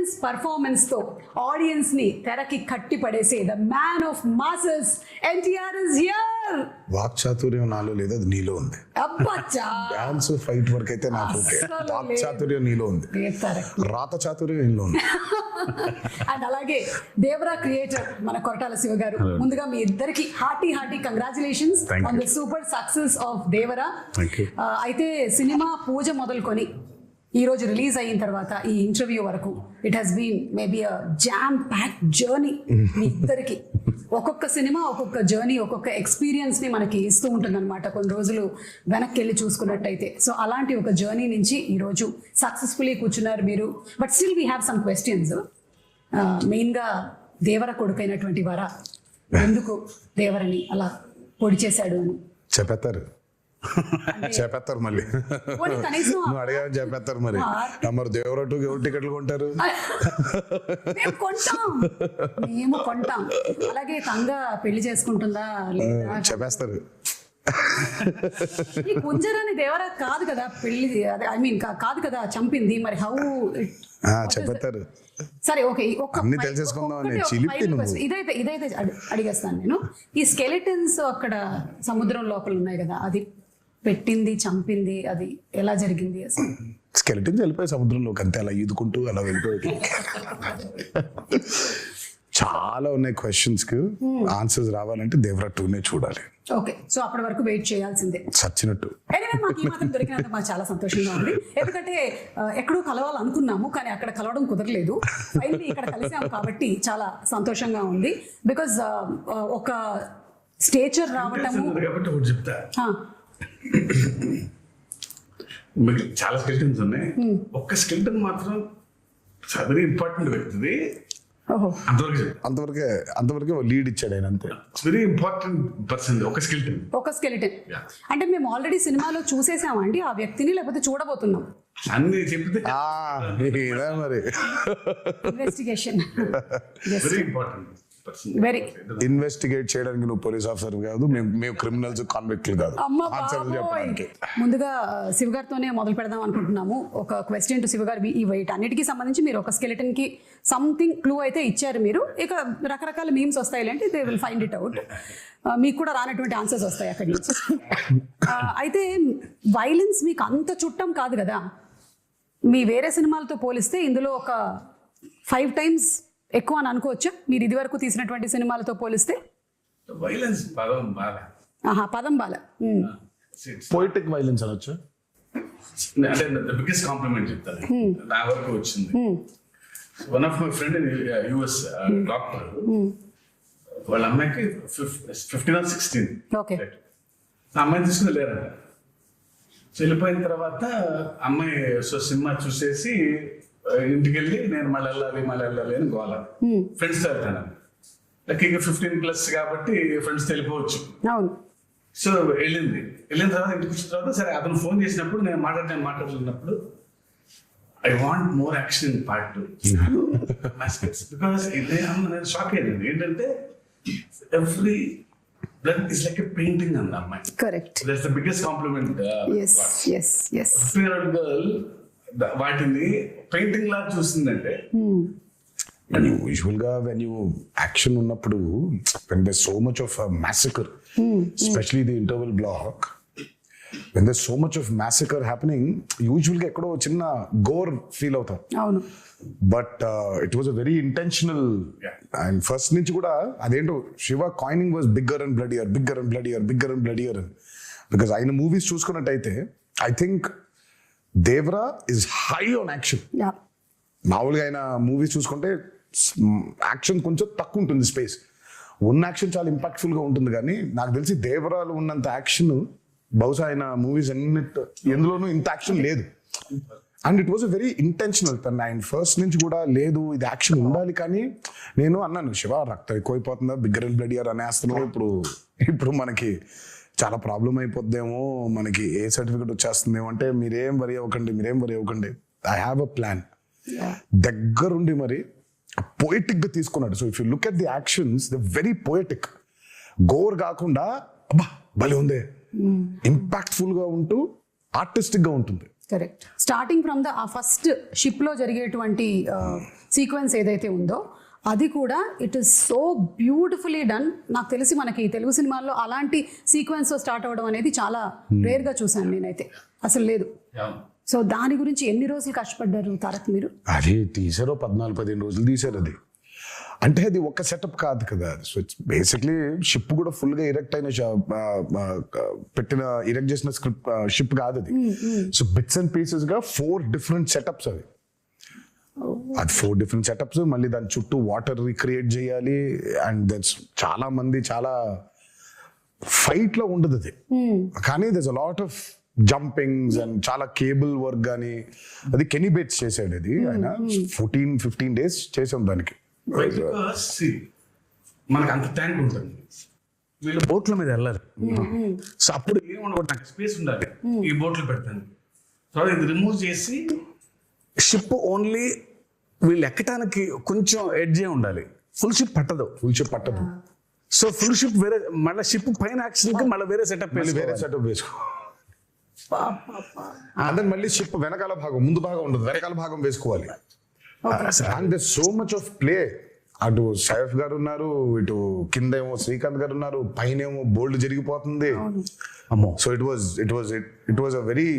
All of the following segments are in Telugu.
ఇంటెన్స్ పర్ఫార్మెన్స్తో ఆడియన్స్ని తెరకి కట్టి పడేసే the man of masses NTR is here walk చాతుర్యం నాలో లేదు అది నీలో ఉంది. అబ్బచ్చా డాన్స్ ఫైట్ వరకు అయితే నాకు ఓకే. వాక్. చాతుర్యం నీలో ఉంది. రాత చాతుర్యం నీలో ఉంది. అండ్ అలాగే దేవరా క్రియేటర్ మన కొరటాల శివ గారు. ముందుగా మీ ఇద్దరికి hearty hearty congratulations on. The super success of Devara. Uh, అయితే సినిమా పూజ మొదలుకొని ఈ రోజు రిలీజ్ అయిన తర్వాత ఈ ఇంటర్వ్యూ వరకు it has been maybe a jam pack journey మీ ఇద్దరికి. ఒక్కొక్క సినిమా ఒక్కొక్క జర్నీ ఒక్కొక్క ఎక్స్పీరియన్స్ని మనకి ఇస్తూ ఉంటుంది కొన్ని రోజులు వెనక్కి వెళ్ళి చూసుకున్నట్టయితే. సో అలాంటి ఒక జర్నీ నుంచి ఈ రోజు సక్సెస్ఫుల్లీ కూర్చున్నారు మీరు. But still we have some questions మెయిన్గా దేవర కొడుకైనటువంటి వర ఎందుకు దేవరని అలా పొడి చేశాడు అని? చెప్పేస్తారు చెప్పేస్తారు మళ్ళీ. నువ్వు అడిగావని చెప్పేస్తారు మరి. మరి దేవరట్టు ఎవరు టికెట్లు కొంటారు? మేము కొంటాం. అలాగే తంగ పెళ్ళి చేసుకుంటుందా లేదా? చెప్పేస్తారు. కుంజరాని దేవరా కాదు కదా పెళ్ళి ఐ మీన్ కాదు కదా చంపింది. మరి హౌ ఆ, చెప్పేస్తారు. సరే ఓకే ఒక్క. ఇదైతే ఇదైతే అడి- అడిగేస్తాను నేను. ఈ స్కెలిటన్స్ అక్కడ సముద్రం లోపల ఉన్నాయి కదా అది పెట్టింది చంపింది అది ఎలా జరిగింది అసలు? స్కెలిటన్స్ వెళ్ళిపోయి సముద్రంలోకి అంతే అలా ఈదుకుంటూ అలా వెళ్ళిపోయి. చాలా ఉన్నాయి క్వశ్చన్స్కి ఆన్సర్స్ రావాలంటే దేవరా టూనే చూడాలి. ఓకే సో అప్పటి వరకు వెయిట్ చేయాల్సిందే. చచ్చినట్టు. ఎనివే మాకు ఈ మాత్రం దొరికినందుకు మాకు చాలా సంతోషంగా ఉంది. ఎందుకంటే ఎక్కడో కలవాలనుకున్నాము కానీ అక్కడ కలవడం కుదరలేదు. ఫైనల్లీ ఇక్కడ కలిసాము కాబట్టి చాలా సంతోషంగా ఉంది. బికాజ్ ఒక స్టేచర్ రావటము చెప్తా. మీకు చాలా స్కెల్టన్స్ ఉన్నాయి. ఒక్క స్కెల్టన్ మాత్రం వెరీ ఇంపార్టెంట్ వ్యక్తిది. ఓహో. అంతవరకు అంతవరకే అంతవరకే లీడ్ ఇచ్చాడు ఆయన అంతే. ఇట్స్ వెరీ ఇంపార్టెంట్ పర్సన్ ఒక స్కెల్టన్ ఒక స్కెలిటన్. అంటే మేము ఆల్రెడీ సినిమాలో చూసేసామండి ఆ వ్యక్తిని లేకపోతే చూడబోతున్నాం. అన్ని చెప్తే ఆ, ఇదే మరి. Investigation very important very investigate చేయడానికి నువ్వు పోలీస్ ఆఫీసర్ కాదు మేము మేము క్రిమినల్స్ కాన్విక్ట్లు కాదు. ముందుగా శివ గారితోనే మొదలు పెడదాం అనుకుంటున్నాము. ఒక క్వశ్చన్ టు శివ గారు ఈ వెయిట్ అన్నిటికీ సంబంధించి మీరు ఒక స్కెలిటన్కి సంథింగ్ క్లూ అయితే ఇచ్చారు మీరు. ఇక రకరకాల మీమ్స్ వస్తాయి అంటే they will find it out మీకు కూడా రానటువంటి ఆన్సర్స్ వస్తాయి అక్కడి నుంచి. ఆ, అయితే వైలెన్స్ మీకు అంత చుట్టం కాదు కదా. మీ వేరే సినిమాలతో పోలిస్తే ఇందులో ఒక ఫైవ్ టైమ్స్ ఎక్కువ అని అనుకోవచ్చా. మీరు ఇదివరకు తీసినటువంటి సినిమాలతో పోలిస్తే. వైలెన్స్ పదం బాగా ఆహా పదం బాల. పోయిటిక్ వైలెన్స్ అనొచ్చు? అంటే బిగ్గెస్ట్ కాంప్లిమెంట్ చెప్తాను. నా వరకు వచ్చింది. One of my friend US doctor వాళ్ళ అమ్మాయికి ఫిఫ్టీన్ ఆర్ సిక్స్టీన్ ఓకే అమ్మాయిని తీసుకుని లేరంట వెళ్ళిపోయిన తర్వాత అమ్మాయి సో సినిమా చూసేసి ఇంటికి వెళ్ళి నేను మళ్ళీ వెళ్ళాలి మళ్ళీ వెళ్ళాలి అని గోల. ఫ్రెండ్స్తో వెళ్తాను. లక్కీగా ఫిఫ్టీన్ ప్లస్ కాబట్టి ఫ్రెండ్స్ వెళ్ళిపోవచ్చు. అవును. సో వెళ్ళింది. వెళ్ళిన తర్వాత ఇంటికి వచ్చిన తర్వాత సరే అతను ఫోన్ చేసినప్పుడు నేను మాట్లాడిన మాట్లాడుతున్నప్పుడు I want more action in part two because నేను షాక్ అయ్యింది ఏంటంటే every blood is like a painting అంది అమ్మాయి correct that's the biggest compliment yes yes yes fifteen year girl వాటిని పెయింటింగ్ లా చూసిందంటే. యూజువల్గా వెన్ యూ యాక్షన్ ఉన్నప్పుడు when the so much of massacre especially the interval block when the so much of massacre happening యూజువల్గా ఎక్కడో చిన్న గోర్ ఫీల్ అవుతాం. అవును. But it was a very intentional and first నుంచి కూడా అదేంటో Siva coining was bigger and bloodier bigger and bloodier bigger and bloodier అని బికాస్ ఆయన మూవీస్ చూసుకున్నట్టయితే I think Devara is high on action yeah మామూలుగా ఆయన మూవీస్ చూసుకుంటే యాక్షన్ కొంచెం తక్కువ ఉంటుంది స్పేస్ ఉన్న యాక్షన్ చాలా ఇంపాక్ట్ఫుల్గా ఉంటుంది కానీ నాకు తెలిసి దేవరాలు ఉన్నంత యాక్షన్ బహుశా ఆయన మూవీస్ ఎన్నిట్ ఎందులోనూ ఇంత యాక్షన్ లేదు. And it was very intentional తన. ఆయన ఫస్ట్ నుంచి కూడా లేదు ఇది యాక్షన్ ఉండాలి కానీ నేను అన్నాను శివ రక్తం ఎక్కువైపోతుందా? బిగ్గర్ అండ్ బ్లడ్ ఇయర్ అనేస్తున్నావు ఇప్పుడు ఇప్పుడు మనకి చాలా ప్రాబ్లం అయిపోద్దేమో మనకి. ఏ సర్టిఫికెట్ వచ్చేస్తుందేమో అంటే మీరేం వరి అవ్వకండి మీరేం వరి అవ్వకండి. ఐ హ్యావ్ అ ప్లాన్ దగ్గరుండి మరి పోయిటిక్గా తీసుకున్నాడు. So if you look at the actions the very poetic gore కాకుండా అబ్బా భలే ఉందే. ఇంపాక్ట్ఫుల్గా ఉంటూ ఆర్టిస్టిక్గా ఉంటుంది. కరెక్ట్ స్టార్టింగ్ ఫ్రమ్ ద ఆ ఫస్ట్ షిప్లో జరిగేటువంటి సీక్వెన్స్ ఏదైతే ఉందో అది కూడా it is so beautifully done నాకు తెలిసి మనకి తెలుగు సినిమాల్లో అలాంటి సీక్వెన్స్ స్టార్ట్ అవ్వడం అనేది చాలా రేర్గా చూశాను నేనైతే. అసలు లేదు. సో దాని గురించి ఎన్ని రోజులు కష్టపడ్డారు తారక్ మీరు? అది తీసారో పద్నాలుగు పదిహేను రోజులు తీశారు అది. అంటే అది ఒక సెటప్ కాదు కదా. సో ఇట్స్ బేసిక్లీ షిప్ కూడా ఫుల్గా ఇరెక్ట్ అయిన పెట్టిన ఇరెక్ట్ చేసిన స్క్రిప్ట్ షిప్ కాదు అది. సో బిట్స్ అండ్ పీసెస్గా ఫోర్ డిఫరెంట్ సెటప్స్ అవి. అది ఫోర్ డిఫరెంట్ సెటప్స్ మళ్ళీ దాని చుట్టూ వాటర్ రిక్రియేట్ చేయాలి. అండ్ దట్స్ చాలా మంది చాలా ఫైట్లో ఉండదు అది. కానీ this a lot of jumpings and చాలా కేబుల్ వర్క్ కానీ అది కెనీ బేట్స్ చేసాడు అది ఆయన. ఫోర్టీన్ ఫిఫ్టీన్ డేస్ చేసాం దానికి. మనకు అంత ట్యాంక్ ఉంటుంది వీళ్ళు బోట్ల మీద వెళ్ళారు. సో అప్పుడు ఏమనుకోండి నాకు స్పేస్ ఉండాలి. ఈ బోట్లు పెడతాను. సో ఇది రిమూవ్ చేసి షిప్ ఓన్లీ వీళ్ళు ఎక్కటానికి కొంచెం ఎడ్జే ఉండాలి. ఫుల్ షిప్ పట్టదు. ఫుల్ షిప్ పట్టదు. సో ఫుల్ షిప్ వేరే మళ్ళీ షిప్ పైన యాక్షన్కి మళ్ళీ వేరే సెటప్ వేరే సెటప్ వేసుకో. అదే మళ్ళీ షిప్ వెనకాల భాగం ముందు భాగం ఉండదు. వెనకాల భాగం వేసుకోవాలి. And so much of play అటు సైఫ్ గారు ఉన్నారు ఇటు కింద ఏమో శ్రీకాంత్ గారు ఉన్నారు పైన ఏమో బోల్డ్ జరిగిపోతుంది. అమ్మో so it was it was it was a very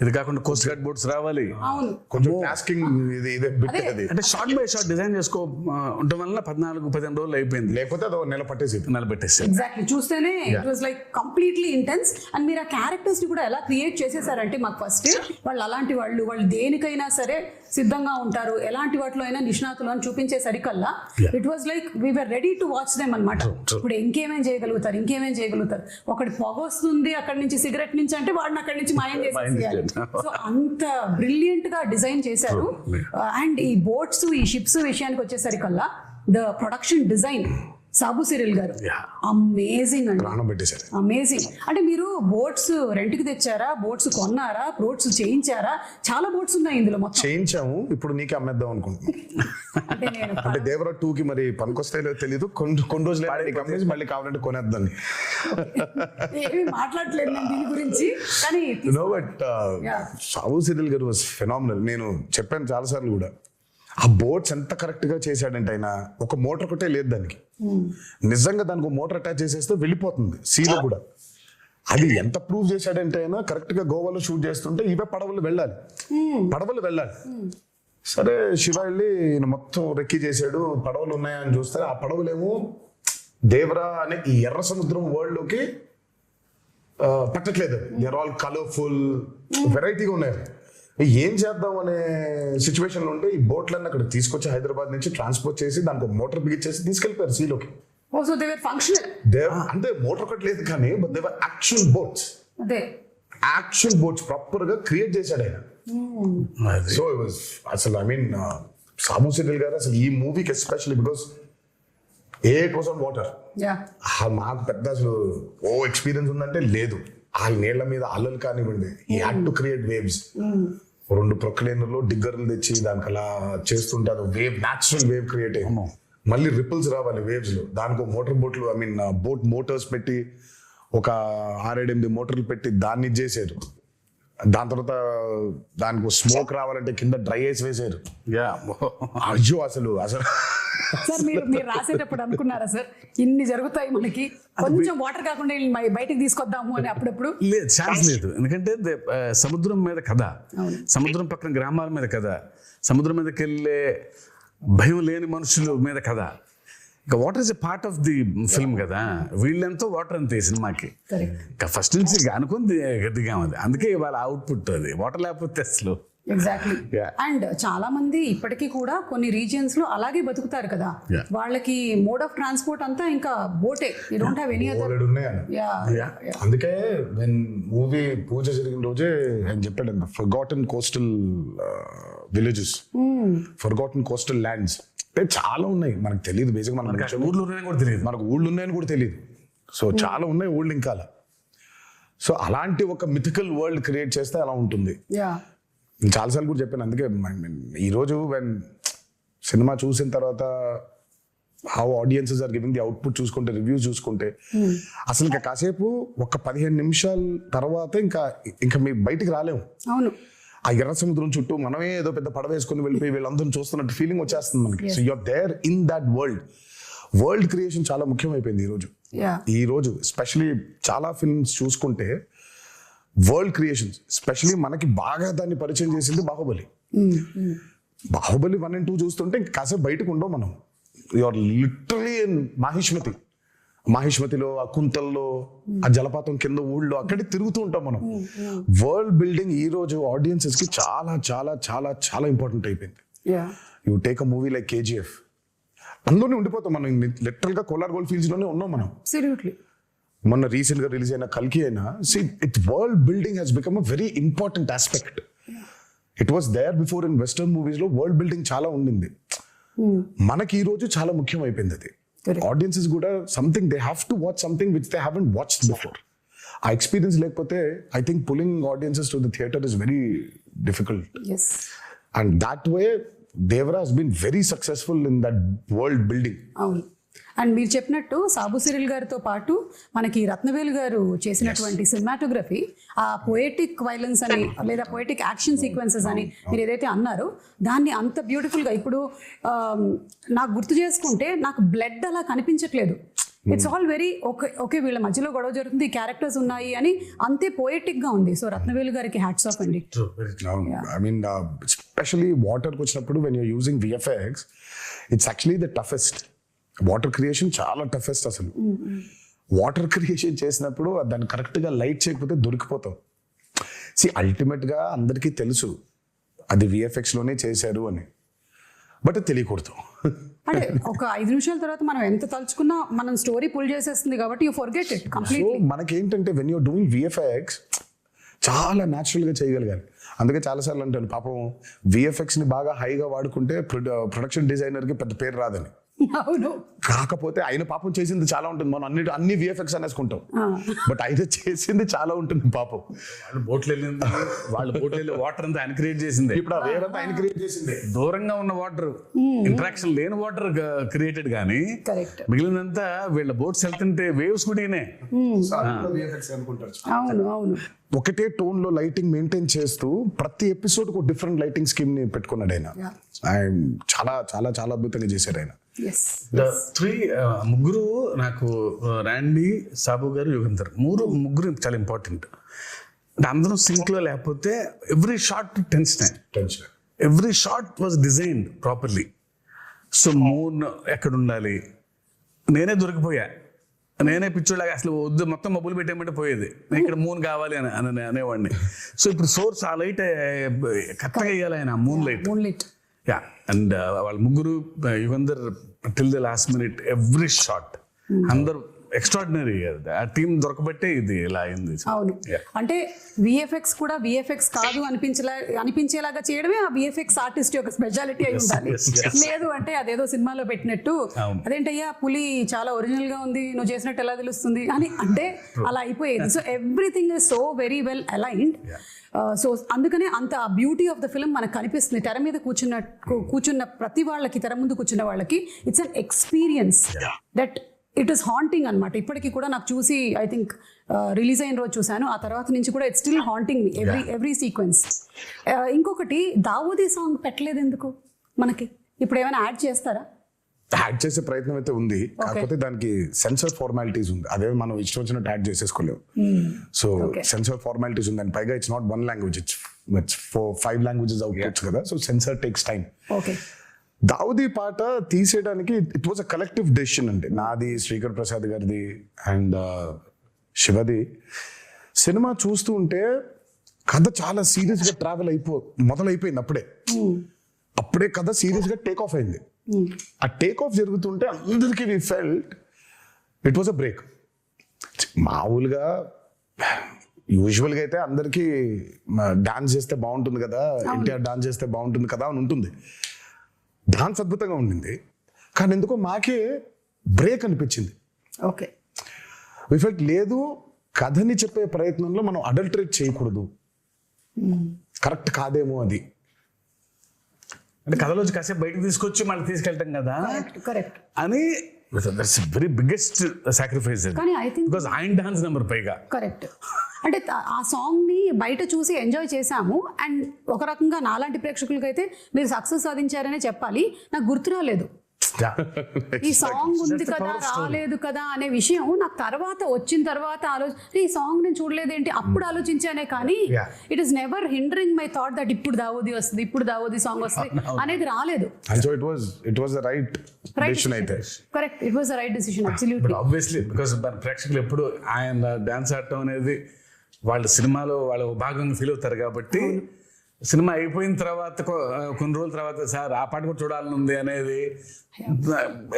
ఇది కాకుండా కోస్ట్ గార్డ్ బోట్స్ రావాలి. అవును. కొంచెం టాస్కింగ్ ఇది ఇదే బిట్ అదే. అంటే షార్ట్ బై షార్ట్ డిజైన్ చేసుకో ఆ, ఉండటం వల్ల పద్నాలుగు పదిహేను రోజులు అయిపోయింది. లేకపోతే అది నెల పట్టేసి నిలబెట్టేసి ఎగ్జాక్ట్లీ చూస్తేనే it was like completely intense and మీరు ఆ క్యారెక్టర్స్ని కూడా ఎలా క్రియేట్ చేసేసారంటే మాకు ఫస్ట్ వాళ్ళు అలాంటి వాళ్ళు వాళ్ళు దేనికైనా సరే సిద్ధంగా ఉంటారు. ఎలాంటి వాటిలో అయినా నిష్ణాతులు అని చూపించే సరికల్లా. It was like we're ready to watch them అనమాట ఇప్పుడు ఇంకేమేం చేయగలుగుతారు? ఇంకేమేం చేయగలుగుతారు? ఒకటి పొగ వస్తుంది అక్కడి నుంచి సిగరెట్ నుంచి అంటే వాడిని అక్కడి నుంచి మాయం చేసేయాలి చేసేయాలి. సో అంత బ్రిలియంట్గా డిజైన్ చేశారు. అండ్ ఈ బోట్స్ ఈ షిప్స్ విషయానికి వచ్చేసరికల్లా the production design Sabu Cyril గారు. అమేజింగ్ అండి. అమేజింగ్ అంటే మీరు బోట్స్ రెంట్కి తెచ్చారా? బోట్స్ కొన్నారా? బోట్స్ చేయించారా? చాలా బోట్స్ ఉన్నాయి ఇందులో మొత్తం. చేయించాము. ఇప్పుడు నీకే అమ్మేద్దాం అనుకుంటున్నాం. అంటే దేవరా టూ కి మరి పనికొస్తాయో తెలియదు కొన్ని కొన్ని రోజులు అమ్మేసి మళ్ళీ కావాలంటే కొనేద్దాం. ఏమీ మాట్లాడలేదు నేను దీని గురించి. కానీ నో బట్. సావు సిరిల్ గారు వాజ్ ఫెనామినల్ నేను చెప్పాను చాలా సార్లు కూడా. ఆ బోట్స్ ఎంత కరెక్ట్గా చేశాడంటే ఆయన ఒక మోటార్ ఒకటే లేదు దానికి. నిజంగా దానికి మోటార్ అటాచ్ చేసేస్తే వెళ్ళిపోతుంది సీలో కూడా. అది ఎంత ప్రూవ్ చేశాడంటే ఆయన కరెక్ట్గా గోవాలో షూట్ చేస్తుంటే ఇవే పడవలు వెళ్ళాలి. పడవలు వెళ్ళాలి. సరే శివ వెళ్ళి మొత్తం రెక్కి చేశాడు పడవలు ఉన్నాయా అని చూస్తే ఆ పడవలేమో దేవరా అనే ఈ ఎర్ర సముద్రం వరల్డ్లోకి పట్టట్లేదు. దేర్ ఆల్ కలర్ఫుల్ వెరైటీగా ఉన్నాయి. ఏం చేద్దాం అనే సిచ్యువేషన్లో ఉంటే ఈ బోట్లన్నీ అక్కడ తీసుకొచ్చి హైదరాబాద్ నుంచి ట్రాన్స్పోర్ట్ చేసి దానికి మోటార్ బిగించేసి తీసుకెళ్ళిపోయారు సీలోకి అంటే మోటార్ ఒకటి లేదు కానీ but Devara actual boats actual boats ప్రాపర్గా క్రియేట్ చేశాడు ఆయన. సో ఇట్ వాస్ అసలు ఐ మీన్ సాము సిరిల్ గారు అసలు ఈ మూవీకి especially because a it was on water yeah మాకు పెద్ద అసలు ఓ ఎక్స్పీరియన్స్ ఉందంటే లేదు. ఆ నీళ్ళ మీద అల్లలు కానివ్వండి. ఈ హ్యాడ్ టు క్రియేట్ వేవ్స్ రెండు ప్రొక్లైనర్లు డిగ్గర్లు తెచ్చి దానికి అలా చేస్తుంటే అది వేవ్ న్యాచురల్ వేవ్ క్రియేట్ అయ్యి మళ్ళీ రిపుల్స్ రావాలి వేవ్స్లో. దానికి మోటార్ బోట్లు ఐ మీన్ బోట్ మోటార్స్ పెట్టి ఒక ఆరేడెనిమిది మోటార్లు పెట్టి దాన్ని చేశారు దాని తర్వాత దానికి స్మోక్ రావాలంటే కింద డ్రై ఐస్ వేశారు యా అయ్యో అసలు అసలు సార్ మీరు మీరు రాసేటప్పుడు అనుకున్నారా సార్? ఇన్ని జరుగుతాయి మనకి. కొంచెం వాటర్ కాకుండా బయటికి తీసుకొద్దాము అని అప్పుడప్పుడు లేదు ఛాన్స్ లేదు. ఎందుకంటే సముద్రం మీద కథ. సముద్రం పక్కన గ్రామాల మీద కథ. సముద్రం మీదకి వెళ్ళే భయం లేని మనుషుల మీద కథ. ఇక water is a part of the film కదా. వీళ్ళెంతో వాటర్ అంతే ఈ సినిమాకి. ఇంకా ఫస్ట్ నుంచి ఇక అనుకుని ది- దిగాం అది. అందుకే ఇవాళ అవుట్పుట్ అది. వాటర్ లేకపోతే అసలు ఎగ్జాక్ట్లీ. అండ్ చాలా మంది ఇప్పటికీ కూడా కొన్ని రీజియన్స్లో అలాగే బతుకుతారు కదా. వాళ్ళకి మోడ్ ఆఫ్ ట్రాన్స్పోర్ట్ అంతా ఇంకా బోటే. You don't have any other. అందుకే వెన్ మూవీ పూజ జరిగిన రోజే ఆయన చెప్పాడు forgotten coastal villages forgotten coastal lands అంటే చాలా ఉన్నాయి. మనకు తెలియదు. బేసిక్ మనకు ఊర్లో ఉన్నాయని కూడా తెలియదు. మనకు ఊళ్ళు ఉన్నాయని కూడా తెలియదు. సో చాలా ఉన్నాయి ఊళ్ళు ఇంకా. సో అలాంటి ఒక మిథికల్ వరల్డ్ క్రియేట్ చేస్తే అలా ఉంటుంది. యా నేను చాలాసార్లు కూడా చెప్పాను. అందుకే ఈరోజు వెన్ సినిమా చూసిన తర్వాత how audiences are giving the output చూసుకుంటే రివ్యూస్ చూసుకుంటే అసలు ఇంకా కాసేపు ఒక పదిహేను నిమిషాల తర్వాత ఇంకా ఇంకా మీ బయటికి రాలేము. అవును. ఆ ఎర్ర సముద్రం చుట్టూ మనమే ఏదో పెద్ద పడవ వేసుకొని వెళ్ళిపోయి వీళ్ళందరూ చూస్తున్నట్టు ఫీలింగ్ వచ్చేస్తుంది మనకి. So you're there in that world world creation చాలా ముఖ్యమైపోయింది ఈ రోజు. యా ఈ రోజు ఎస్పెషలీ చాలా ఫిల్మ్స్ చూసుకుంటే వరల్డ్ క్రియేషన్స్ ఎస్పెషలీ మనకి బాగా దాన్ని పరిచయం చేసింది Baahubali. Baahubali one and two చూస్తుంటే కాసేపు బయటకు ఉండవు మనం. యువర్ లిటరలీ మాహిష్మతి మాహిష్మతిలో ఆ కుంతల్లో ఆ జలపాతం కింద ఊళ్ళో అక్కడే తిరుగుతూ ఉంటాం మనం. వరల్డ్ బిల్డింగ్ ఈ రోజు ఆడియన్సెస్కి చాలా చాలా చాలా చాలా ఇంపార్టెంట్ అయిపోయింది. Yeah you take a movie like KGF అందులోనే ఉండిపోతాం మనం. లిటరల్గా కోలార్ గోల్డ్ ఫీల్డ్స్లోనే ఉన్నాం మనం. మొన్న రీసెంట్గా రిలీజ్ అయిన కల్కి అయినా see it world building has become a very important aspect it was there before in western మూవీస్లో వరల్డ్ బిల్డింగ్ చాలా ఉండింది. మనకి ఈ రోజు చాలా ముఖ్యం అయిపోయింది అది. ఆడియన్సెస్ కూడా something they have to watch something which they haven't watch before ఆ ఎక్స్పీరియన్స్ లేకపోతే I think pulling audiences to the theatre is very difficult and that way Devara has been very successful in that world building and మీరు చెప్పినట్టు సాబు సిరిల్ గారితో పాటు మనకి రత్నవేలు గారు చేసినటువంటి సినిమాటోగ్రఫీ ఆ పోయటిక్ వైలెన్స్ అని లేదా పోయటిక్ యాక్షన్ సీక్వెన్సెస్ అని మీరు ఏదైతే అన్నారో దాన్ని అంత బ్యూటిఫుల్గా ఇప్పుడు నాకు గుర్తు చేసుకుంటే నాకు బ్లడ్ అలా కనిపించట్లేదు. It's all very okay okay వీళ్ళ మధ్యలో గొడవ జరుగుతుంది క్యారెక్టర్స్ ఉన్నాయి అని అంతే పోయటిక్గా ఉంది. సో రత్నవేలు గారికి హ్యాట్స్ ఆఫ్ అండి. ఐ మీన్ ఎస్పెషలీ వాటర్కి వచ్చినప్పుడు when you're using VFX it's actually the toughest water creation చాలా టఫెస్ట్ అసలు. వాటర్ క్రియేషన్ చేసినప్పుడు దాన్ని కరెక్ట్గా లైట్ చేయకపోతే దొరికిపోతాం సి అల్టిమేట్గా అందరికీ తెలుసు అది VFX లోనే చేశారు అని. బట్ తెలియకూడదు. అంటే ఒక ఐదు నిమిషాల తర్వాత మనం ఎంత తలుచుకున్నా మనం స్టోరీ పుల్ చేసేస్తుంది కాబట్టి యూ ఫర్గెట్ ఇట్ కంప్లీట్లీ మనకేంటంటే వెన్ యూర్ డూయింగ్ విఎఫ్ఎక్స్ చాలా న్యాచురల్గా చేయగలిగాలి. అందుకే చాలాసార్లు అంటాను పాపం VFX ని బాగా హైగా వాడుకుంటే ప్రొడక్షన్ డిజైనర్కి పెద్ద పేరు రాదని. అవును. కాకపోతే ఆయన పాపం చేసింది చాలా ఉంటుంది. మనం అన్ని అన్ని విఎఫ్ఎక్స్ అనేసుకుంటాం. బట్ ఆయన చేసింది చాలా ఉంటుంది పాపం. వాళ్ళు బోట్లు వెళ్ళింది. వాళ్ళ బోట్లు వెళ్ళి వాటర్ అంతా ఆయన క్రియేట్ చేసింది. ఇప్పుడు ఆ వేరంతా ఆయన క్రియేట్ చేసింది. దూరంగా ఉన్న వాటర్ ఇంటరాక్షన్ లేని వాటర్ క్రియేటెడ్ కానీ కరెక్ట్ మిగిలినంతా వీళ్ళ బోట్స్ వెళ్తుంటే వేవ్స్ కూడా ఈయనే. అవును అవును. ఒకటే టోన్లో లైటింగ్ మెయింటైన్ చేస్తూ ప్రతి ఎపిసోడ్ ఒక డిఫరెంట్ లైటింగ్ స్కీమ్ని పెట్టుకున్నాడు ఆయన. చాలా చాలా చాలా అద్భుతంగా చేశారు ఆయన. త్రీ ముగ్గురు నాకు రాండీ సాబు గారు యుగంధర్ మూడు ముగ్గురు చాలా ఇంపార్టెంట్ అందరం సింక్లో లేకపోతే every shot tense tension every shot was designed properly so moon ఎక్కడ ఉండాలి? నేనే దొరికిపోయా. నేనే పిచ్చోళ్ళగా అసలు వద్దు మొత్తం మబ్బులు పెట్టేయమంటే పోయేది. నేను ఇక్కడ మూన్ కావాలి అని అని అనేవాడిని. సో ఇప్పుడు సోర్స్ ఆ లైట్ కరెక్ట్గా వేయాలి ఆయన moon light moon lit yeah and వాళ్ళ ముగ్గురు Yugandhar till the last minute, every shot. Mm. Extraordinary ఆ టీం దొరకబట్టే ఇది ఇలా అయింది. అవును. అంటే విఎఫ్ఎక్స్ కూడా విఎఫ్ఎక్స్ కాదు అనిపించేలా అనిపించేలాగా చేయడమే ఆ విఎఫ్ఎక్స్ ఆర్టిస్ట్ యొక్క స్పెషాలిటీ అయి ఉండాలి. లేదు అంటే అదేదో సినిమాలో పెట్టినట్టు. అదేంటయ్యా పులి చాలా ఒరిజినల్గా ఉంది నువ్వు చేసినట్టు ఎలా తెలుస్తుంది అని. అంటే అలా అయిపోయేది. So everything is so very well aligned so అందుకనే అంత ఆ బ్యూటీ ఆఫ్ ద ఫిల్మ్ మనకు కనిపిస్తుంది తెర మీద కూర్చున్న కూ- కూర్చున్న ప్రతి వాళ్ళకి తెర ముందు కూర్చున్న వాళ్ళకి it's an experience that it is haunting అనమాట ఇప్పటికీ కూడా నాకు చూసి ఐ థింక్ రిలీజ్ అయిన రోజు చూశాను. ఆ తర్వాత నుంచి కూడా it's still haunting me every every sequence ఇంకొకటి దావూదీ సాంగ్ పెట్టలేదు ఎందుకు మనకి? ఇప్పుడు ఏమైనా యాడ్ చేస్తారా? యాడ్ చేసే ప్రయత్నం అయితే ఉంది. కాకపోతే దానికి సెన్సర్ ఫార్మాలిటీస్ ఉంది. అదే మనం ఇష్టం వచ్చినట్టు యాడ్ చేసేసుకోలేము. సో. సెన్సర్ ఫార్మాలిటీస్ ఉంది అండ్ పైగా it's not one language it's four five languages outputs కదా? So censor takes time okay Daavudi పాట తీసేయడానికి it was a collective decision అండి. నాది శ్రీకర్ ప్రసాద్ గారిది అండ్ శివది. సినిమా చూస్తూ ఉంటే కథ చాలా సీరియస్గా ట్రావెల్ అయిపో మొదలైపోయింది అప్పుడే అప్పుడే కథ సీరియస్గా టేక్ ఆఫ్ అయింది. ఆ టేక్ ఆఫ్ జరుగుతుంటే అందరికీ we felt it was a break మామూలుగా యూజువల్గా అయితే అందరికీ డాన్స్ చేస్తే బాగుంటుంది కదా ఎన్టీఆర్ డాన్స్ చేస్తే బాగుంటుంది కదా అని ఉంటుంది. డాన్స్ అద్భుతంగా ఉండింది. కానీ ఎందుకో మాకే బ్రేక్ అనిపించింది. ఓకే. వి ఫెల్ట్ లేదు కథని చెప్పే ప్రయత్నంలో మనం అడల్టరేట్ చేయకూడదు. కరెక్ట్ కాదేమో అది. అంటే కథలోంచి కాసేపు బయటకు తీసుకొచ్చి మళ్ళీ తీసుకెళ్ళటం కదా. కరెక్ట్ అని దట్స్ వెరీ బిగ్గెస్ట్ సాక్రిఫైస్ కానీ I think- బికాస్ ఆయన డాన్స్ నెంబర్ పైగా. కరెక్ట్ అంటే ఆ సాంగ్ని బయట చూసి ఎంజాయ్ చేశాము. అండ్ ఒక రకంగా నాలాంటి ప్రేక్షకులకైతే మీరు సక్సెస్ సాధించారనే చెప్పాలి. నాకు గుర్తు రాలేదు ఈ సాంగ్ ఉంది కదా రాలేదు కదా అనే విషయం నాకు తర్వాత వచ్చిన తర్వాత ఆలోచన ఈ సాంగ్ నేను చూడలేదేంటి? అప్పుడు ఆలోచించానే కానీ. It is never hindering my thought that ఇప్పుడు దావోది వస్తుంది ఇప్పుడు దావోది సాంగ్ వస్తుంది అనేది రాలేదు. So it the right decision అయితే correct it was the right decision absolutely obviously ప్రేక్షకులు ఎప్పుడు ఆయన డాన్స్ ఆడటం అనేది వాళ్ళ సినిమాలో వాళ్ళ భాగంగా ఫీల్ అవుతారు కాబట్టి సినిమా అయిపోయిన తర్వాత కొ- కొన్ని రోజుల తర్వాత సార్ ఆ పాట కూడా చూడాలని ఉంది అనేది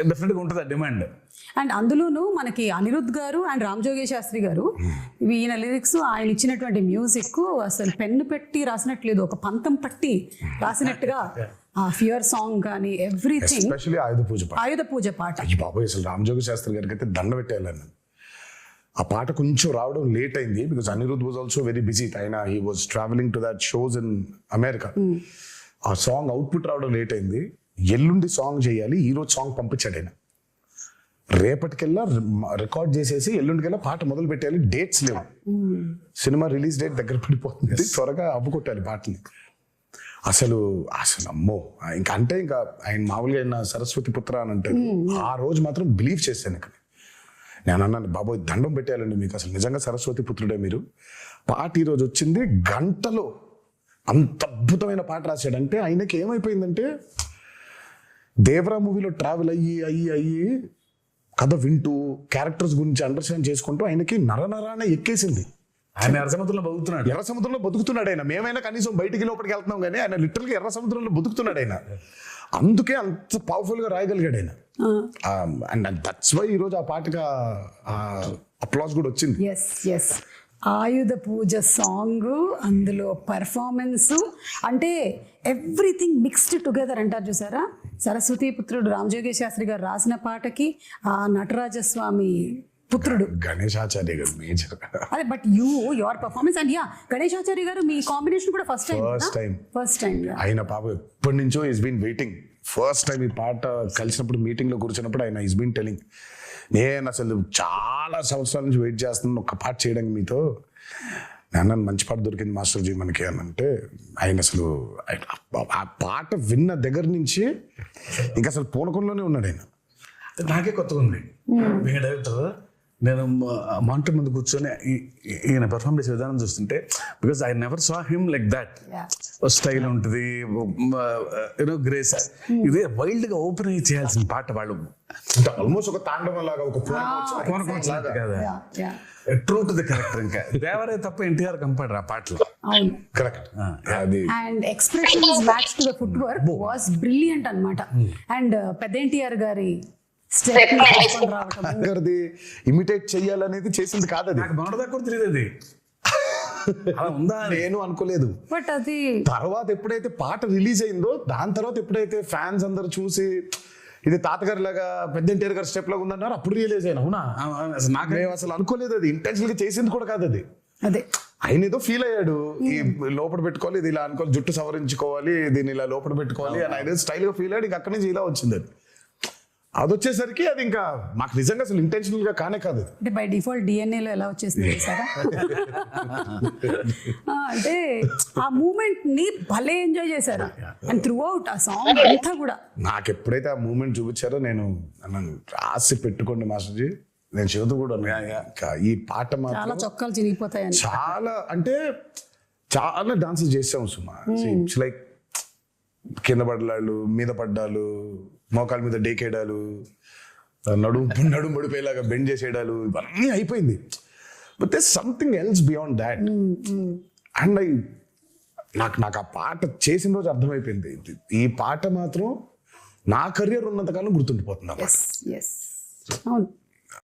డెఫినెట్గా ఉంటుంది ఆ డిమాండ్. అండ్ అందులోనూ మనకి అనిరుద్ గారు అండ్ రామ్ జోగి శాస్త్రి గారు ఇవి ఈయన లిరిక్స్ ఆయన ఇచ్చినటువంటి మ్యూజిక్ అసలు పెన్ను పెట్టి రాసినట్లేదు ఒక పంతం పట్టి రాసినట్టుగా ఆ ఫియర్ సాంగ్ కానీ ఎవ్రీథింగ్ ఎస్పెషల్లీ ఆయుధ పూజ పాట. ఆయుధ పూజ పాట. అయ్యి బాబాయ్ అసలు రామజోగి శాస్త్రి గారికి అయితే దండ పెట్టేయాలని ఆ పాట కొంచెం రావడం లేట్ అయింది because Anirudh was also very busy ఆయన he was travelling to that shows in America ఆ సాంగ్ అవుట్పుట్ రావడం లేట్ అయింది. ఎల్లుండి సాంగ్ చేయాలి ఈ రోజు సాంగ్ పంపించాడు ఆయన. రేపటికెల్లా రికార్డ్ చేసేసి ఎల్లుండికెల్లా పాట మొదలు పెట్టాలి డేట్స్ లేవు. సినిమా రిలీజ్ డేట్ దగ్గర పడిపోతుంది. త్వరగా అవ్వకొట్టాలి పాటని. అసలు అసలు అమ్మో ఇంకా అంటే ఇంకా ఆయన మామూలుగా ఆయన సరస్వతి పుత్ర అని అంటారు. ఆ రోజు మాత్రం బిలీవ్ చేశాను ఇక్కడ నేను అన్నాను బాబోయ్ దండం పెట్టేయాలండి మీకు. అసలు నిజంగా సరస్వతి పుత్రుడే మీరు. పాట ఈ రోజు వచ్చింది గంటలో అంత అద్భుతమైన పాట రాశాడంటే ఆయనకి ఏమైపోయిందంటే దేవరా మూవీలో ట్రావెల్ అయ్యి అయ్యి అయ్యి కథ వింటూ క్యారెక్టర్స్ గురించి అండర్స్టాండ్ చేసుకుంటూ ఆయనకి నరనరాన ఎక్కేసింది. ఆయన ఎర్ర సముద్రంలో బతుకుతున్నాడు. ఎర్ర సముద్రంలో బతుకుతున్నాడు ఆయన. మేమైనా కనీసం బయటికి లోపలికి వెళ్తున్నాం కానీ ఆయన లిటరల్గా ఎర్ర సముద్రంలో బతుకుతున్నాడు ఆయన. అందుకే అంత పవర్ఫుల్గా రాయగలిగాడు ఆయన. అండ్ దట్స్ వై ఈరోజు ఆ పాటగా అప్లాస్ కూడా వచ్చింది. Yes yes Ayudha Puja song అందులో పర్ఫార్మెన్స్ అంటే ఎవ్రీథింగ్ మిక్స్డ్ టుగెదర్ అంటారు చూసారా? సరస్వతి పుత్రుడు రామజోగి శాస్త్రి గారు రాసిన పాటకి ఆ నటరాజస్వామి పుత్రుడు. గణేశాచార్య గారు మేజర్. అదే but you your performance and ya Ganeshachari గారు మీ కాంబినేషన్ కూడా first time First time. First time ఆయన పాప ఎప్పటి నుంచో is been waiting first time ఈ పాట కలిసినప్పుడు మీటింగ్లో కూర్చున్నప్పుడు ఆయన ఈస్ బీన్ టెలింగ్ నేను అసలు చాలా సంవత్సరాల నుంచి వెయిట్ చేస్తున్నాను ఒక పాట చేయడానికి మీతో. నాన్న మంచి పాట దొరికింది మాస్టర్ జీ మనకి అని అంటే ఆయన అసలు ఆయన- ఆ పాట విన్న దగ్గర నుంచి ఇంకా అసలు పూనకంలోనే ఉన్నాడు ఆయన. నాకే కొత్తగా ఉంది. మీ డైరెక్టర్. నేను మానిటర్ ముందు కూర్చొని ఈయన పెర్ఫామ్ చేసే విధానం చూస్తుంటే because I never saw him like that. Style ఉంటుంది యూనో గ్రేస్ ఇదే వైల్డ్గా ఓపెన్ అయ్యి చేయాల్సిన పాట వాళ్ళు. అంటే ఆల్మోస్ట్ ఒక తాండవం లాగా. ఒక కదా ట్రూ టు ది క్యారెక్టర్ ఇంకా. దేవరే తప్ప ఎన్టీఆర్ కంపాడు ఆ పాటలో. అవును. కరెక్ట్ అది. And expression match to the footwork was brilliant అనమాట అండ్ పెద్ద ఎన్టీఆర్ గారి ఇమిటేట్ చెయ్యాలనేది చేసింది కాదు అది నాకు తెలియదు అది అలా ఉందా? నేను అనుకోలేదు. బట్ అది తర్వాత ఎప్పుడైతే పాట రిలీజ్ అయిందో దాని తర్వాత ఎప్పుడైతే ఫ్యాన్స్ అందరు చూసి ఇది తాతగారి లాగా పెద్ద ఎన్టీఆర్ గారి స్టెప్ లాగా ఉందన్నారు అప్పుడు రియలైజ్ అయినా అవునా? నాకు అసలు అనుకోలేదు అది ఇంటెన్షన్గా చేసింది కూడా కాదు అది. అదే ఆయన ఏదో ఫీల్ అయ్యాడు. ఈ లోపల పెట్టుకోవాలి ఇది ఇలా అనుకోవాలి జుట్టు సవరించుకోవాలి దీన్ని ఇలా లోపల పెట్టుకోవాలి అని ఆయన స్టైల్గా ఫీల్ అయ్యాడు. ఇంకా అక్కడి నుంచి ఇలా వచ్చింది అది. అది వచ్చేసరికి అది ఇంకా మాకు నిజంగా అసలు ఇంటెన్షనల్గా కానే కాదు అంటే బై డిఫాల్ట్ డిఎన్ఏలో ఎలా వచ్చేసింది సారా అంటే ఆ మూమెంట్ని భలే ఎంజాయ్ చేశారు. అండ్ త్రూ అవుట్ ఆ సాంగ్ అంతా కూడా. నాకు ఎప్పుడైతే ఆ మూమెంట్ చూపించారో నేను అన్నాను రాసి పెట్టుకోండి మాస్టర్జీ నేను చెబుతూ కూడా ఈ పాట చాలా మాత్రం చొక్కాలు చినిగిపోతాయని. చాలా అంటే చాలా డాన్సెస్ చేసాం సుమా. ఇట్స్ లైక్ కింద పడ్డాలు మీద పడ్డాలు మోకాల మీద డేకేయడాలు నడుము నడుము పడిపోయేలాగా బెండ్ చేసేయడాలు ఇవన్నీ అయిపోయింది. But they something else beyond that and I నాకు నాకు ఆ పాట చేసిన రోజు అర్థమైపోయింది. ఈ పాట మాత్రం నా కెరియర్ ఉన్నంతకాలం గుర్తుండిపోతుంది ఆ పాట.